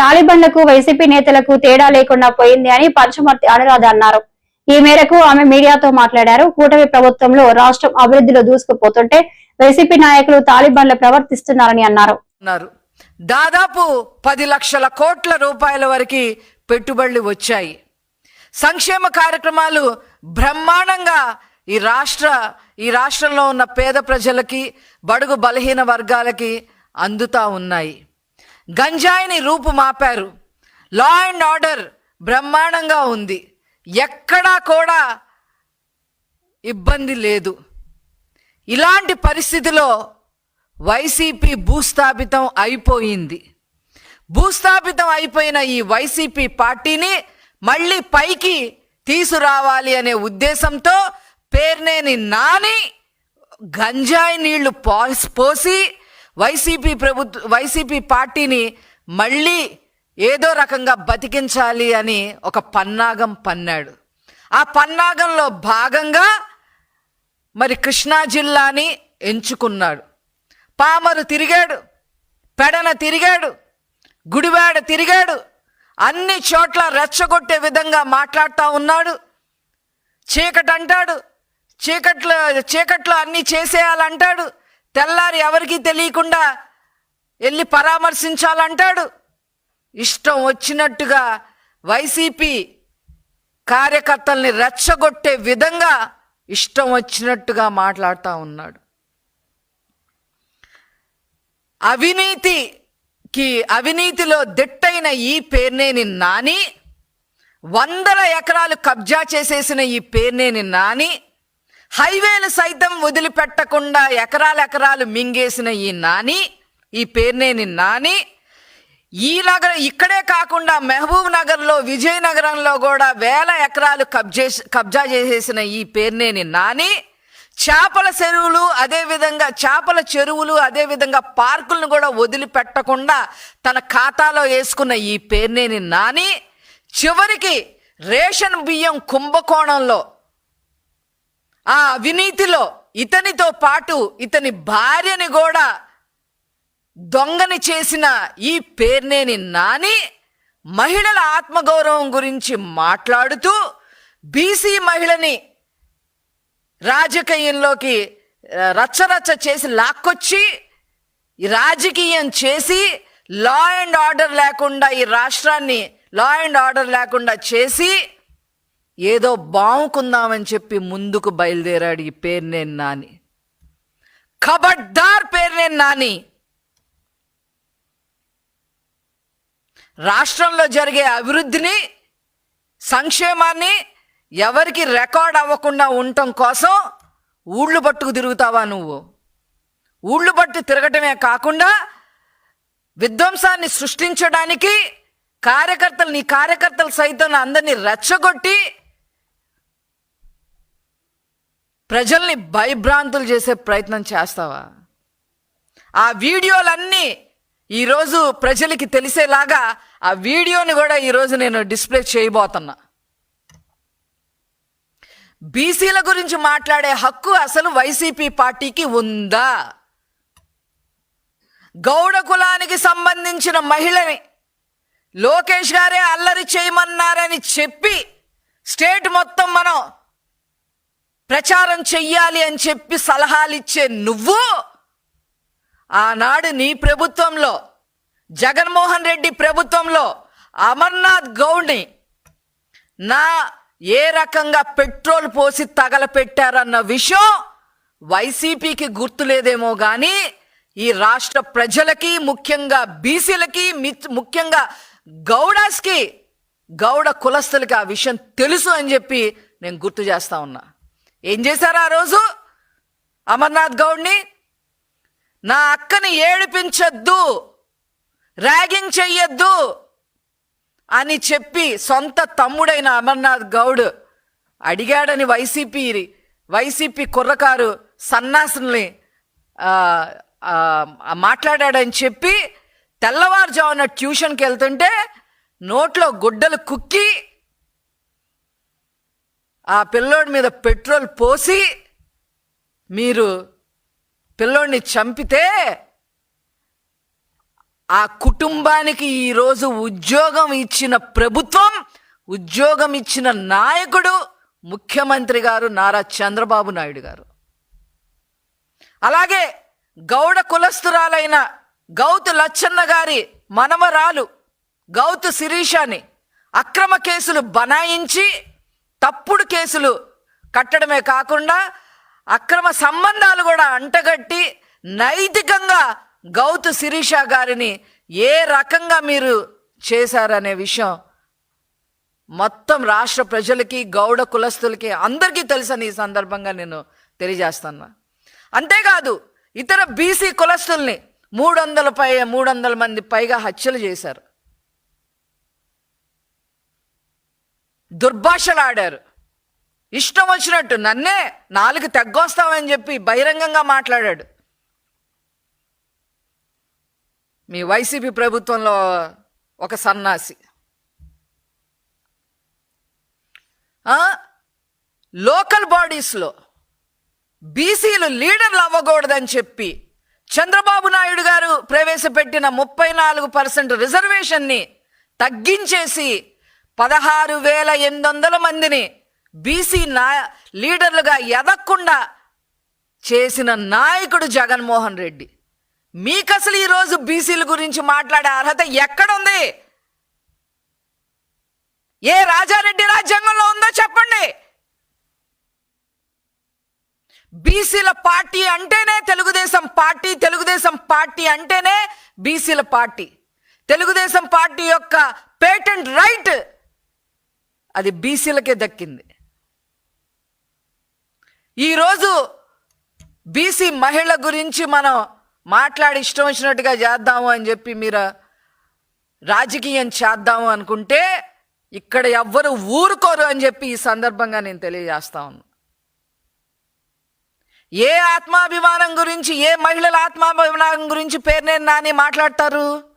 తాలిబన్లకు YCP నేతలకు తేడా లేకుండా పోయింది అని పంచమర్తి అనురాధ అన్నారు. ఈ మేరకు ఆమె మీడియాతో మాట్లాడారు. కూటమి ప్రభుత్వంలో రాష్ట్రం అభివృద్ధిలో దూసుకుపోతుంటే వైసీపీ నాయకులు తాలిబన్లు ప్రవర్తిస్తున్నారని అన్నారు. ఉన్నారు దాదాపు పది లక్షల కోట్ల రూపాయల వరకు పెట్టుబడులు వచ్చాయి. సంక్షేమ కార్యక్రమాలు బ్రహ్మాండంగా ఈ రాష్ట్ర ఈ రాష్ట్రంలో ఉన్న పేద ప్రజలకి బడుగు బలహీన వర్గాలకి అందుతా ఉన్నాయి. గంజాయిని రూపు మాపారు లా అండ్ ఆర్డర్ బ్రహ్మాండంగా ఉంది. ఎక్కడా కూడా ఇబ్బంది లేదు. ఇలాంటి పరిస్థితిలో వైసీపీ భూస్థాపితం అయిపోయింది. భూస్థాపితం అయిపోయిన ఈ వైసీపీ పార్టీని మళ్ళీ పైకి తీసుకురావాలి అనే ఉద్దేశంతో పేర్నేని నాని గంజాయి నీళ్ళు పోసి వైసీపీ ప్రభుత్వ వైసీపీ పార్టీని మళ్ళీ ఏదో రకంగా బతికించాలి అని ఒక పన్నాగం పన్నాడు. ఆ పన్నాగంలో భాగంగా మరి కృష్ణా జిల్లాని ఎంచుకున్నాడు. పామరు తిరిగాడు పెడన తిరిగాడు గుడివాడ తిరిగాడు అన్ని చోట్ల రెచ్చగొట్టే విధంగా మాట్లాడుతూ ఉన్నాడు. చీకటి అంటాడు చీకట్లో చీకట్లో అన్నీ చేసేయాలంటాడు. తెల్లారి ఎవరికీ తెలియకుండా వెళ్ళి పరామర్శించాలంటాడు. ఇష్టం వచ్చినట్టుగా వైసీపీ కార్యకర్తల్ని రెచ్చగొట్టే విధంగా ఇష్టం వచ్చినట్టుగా మాట్లాడుతూ ఉన్నాడు. అవినీతికి అవినీతిలో దిట్టైన ఈ పేర్నేని నాని వందల ఎకరాలు కబ్జా చేసేసిన ఈ పేర్నేని నాని హైవేలు సైతం వదిలిపెట్టకుండా ఎకరాల ఎకరాలు మింగేసిన ఈ నాని ఈ పేర్నేని నాని ఈ నగరం ఇక్కడే కాకుండా మహబూబ్ నగర్లో విజయనగరంలో కూడా వేల ఎకరాలు కబ్జే కబ్జా చేసేసిన ఈ పేర్నేని నాని. చేపల చెరువులు అదేవిధంగా చేపల చెరువులు అదేవిధంగా పార్కులను కూడా వదిలిపెట్టకుండా తన ఖాతాలో వేసుకున్న ఈ పేర్నేని నాని. చివరికి రేషన్ బియ్యం కుంభకోణంలో ఆ అవినీతిలో ఇతనితో పాటు ఇతని భార్యని కూడా దొంగని చేసిన ఈ పేర్నేని నాని మహిళల ఆత్మగౌరవం గురించి మాట్లాడుతూ బీసీ మహిళని రాజకీయంలోకి రచ్చరచ్చ చేసి లాక్కొచ్చి రాజకీయం చేసి లా అండ్ ఆర్డర్ లేకుండా ఈ రాష్ట్రాన్ని లా అండ్ ఆర్డర్ లేకుండా చేసి ఏదో బావుకుందామని చెప్పి ముందుకు బయలుదేరాడు ఈ పేరునే నాని. ఖబర్దార్ పేరునే నాని. రాష్ట్రంలో జరిగే అభివృద్ధిని సంక్షేమాన్ని ఎవరికి రికార్డ్ అవ్వకుండా ఉండటం కోసం ఊళ్ళు పట్టుకు తిరుగుతావా నువ్వు? ఊళ్ళు పట్టు తిరగటమే కాకుండా విధ్వంసాన్ని సృష్టించడానికి కార్యకర్తలు నీ కార్యకర్తలు సైతం అందరినీ రెచ్చగొట్టి ప్రజల్ని భయభ్రాంతులు చేసే ప్రయత్నం చేస్తావా? ఆ వీడియోలన్నీ ఈరోజు ప్రజలకి తెలిసేలాగా ఆ వీడియోని కూడా ఈరోజు నేను డిస్ప్లే చేయబోతున్నా. బీసీల గురించి మాట్లాడే హక్కు అసలు వైసీపీ పార్టీకి ఉందా? గౌడ కులానికి సంబంధించిన మహిళని లోకేష్ గారే అల్లరి చేయమన్నారని చెప్పి స్టేట్ మొత్తం మనం ప్రచారం చెయ్యాలి అని చెప్పి సలహాలు ఇచ్చే నువ్వు ఆనాడు నీ ప్రభుత్వంలో జగన్మోహన్ రెడ్డి ప్రభుత్వంలో అమర్నాథ్ గౌడ్ని నా ఏ రకంగా పెట్రోల్ పోసి తగలపెట్టారన్న విషయం వైసీపీకి గుర్తులేదేమో కానీ ఈ రాష్ట్ర ప్రజలకి ముఖ్యంగా బీసీలకి మిత్- ముఖ్యంగా గౌడాస్కి గౌడ కులస్తులకి ఆ విషయం తెలుసు అని చెప్పి నేను గుర్తు చేస్తా ఉన్నా. ఏం చేశారు ఆ రోజు? అమర్నాథ్ గౌడ్ని నా అక్కని ఏడిపించొద్దు ర్యాగింగ్ చెయ్యొద్దు అని చెప్పి సొంత తమ్ముడైన అమర్నాథ్ గౌడ్ అడిగాడని వైసీపీ వైసీపీ కుర్రకారు సన్నాసుల్ని మాట్లాడాడని చెప్పి తెల్లవారుజామున ట్యూషన్కి వెళ్తుంటే నోట్లో గుడ్డలు కుక్కి ఆ పిల్లోడి మీద పెట్రోల్ పోసి మీరు పిల్లోడిని చంపితే ఆ కుటుంబానికి ఈరోజు ఉద్యోగం ఇచ్చిన ప్రభుత్వం ఉద్యోగం ఇచ్చిన నాయకుడు ముఖ్యమంత్రి గారు నారా చంద్రబాబు నాయుడు గారు. అలాగే గౌడ కులస్తురాలైన గౌతు లచ్చన్న గారి మనమరాలు గౌతు శిరీషాని అక్రమ కేసులు బనాయించి తప్పుడు కేసులు కట్టడమే కాకుండా అక్రమ సంబంధాలు కూడా అంటగట్టి నైతికంగా గౌతు శిరీష గారిని ఏ రకంగా మీరు చేశారనే విషయం మొత్తం రాష్ట్ర ప్రజలకి గౌడ కులస్తులకి అందరికీ తెలుసని ఈ సందర్భంగా నేను తెలియజేస్తాను. అంతేకాదు ఇతర బీసీ కులస్తుల్ని మూడు వందల పై మూడు వందల మంది పైగా హత్యలు చేశారు. దుర్భాషలాడారు. ఇష్టం వచ్చినట్టు నన్నే నాలుగు తగ్గొస్తామని చెప్పి బహిరంగంగా మాట్లాడాడు. మీ వైసీపీ ప్రభుత్వంలో ఒక సన్నాసి. లోకల్ బాడీస్లో బీసీలు లీడర్లు అవ్వకూడదని చెప్పి చంద్రబాబు నాయుడు గారు ప్రవేశపెట్టిన ముప్పై నాలుగు పర్సెంట్ రిజర్వేషన్ని తగ్గించేసి పదహారు వేల ఎనిమిది వందల మందిని బీసీ నా లీడర్లుగా ఎదగకుండా చేసిన నాయకుడు జగన్మోహన్ రెడ్డి. మీకు అసలు ఈరోజు బీసీల గురించి మాట్లాడే అర్హత ఎక్కడుంది? ఏ రాజారెడ్డి రాజ్యాంగంలో ఉందో చెప్పండి. బీసీల పార్టీ అంటేనే తెలుగుదేశం పార్టీ తెలుగుదేశం పార్టీ అంటేనే బీసీల పార్టీ. తెలుగుదేశం పార్టీ యొక్క పేటెంట్ రైట్ అది బీసీలకే దక్కింది. ఈరోజు బీసీ మహిళ గురించి మనం మాట్లాడి ఇష్టం వచ్చినట్టుగా చేద్దాము అని చెప్పి మీరు రాజకీయం చేద్దాము అనుకుంటే ఇక్కడ ఎవ్వరు ఊరుకోరు అని చెప్పి ఈ సందర్భంగా నేను తెలియజేస్తా ఉన్నా. ఏ ఆత్మాభిమానం గురించి ఏ మహిళల ఆత్మాభిమానం గురించి పేరు నేను నాని మాట్లాడతారు?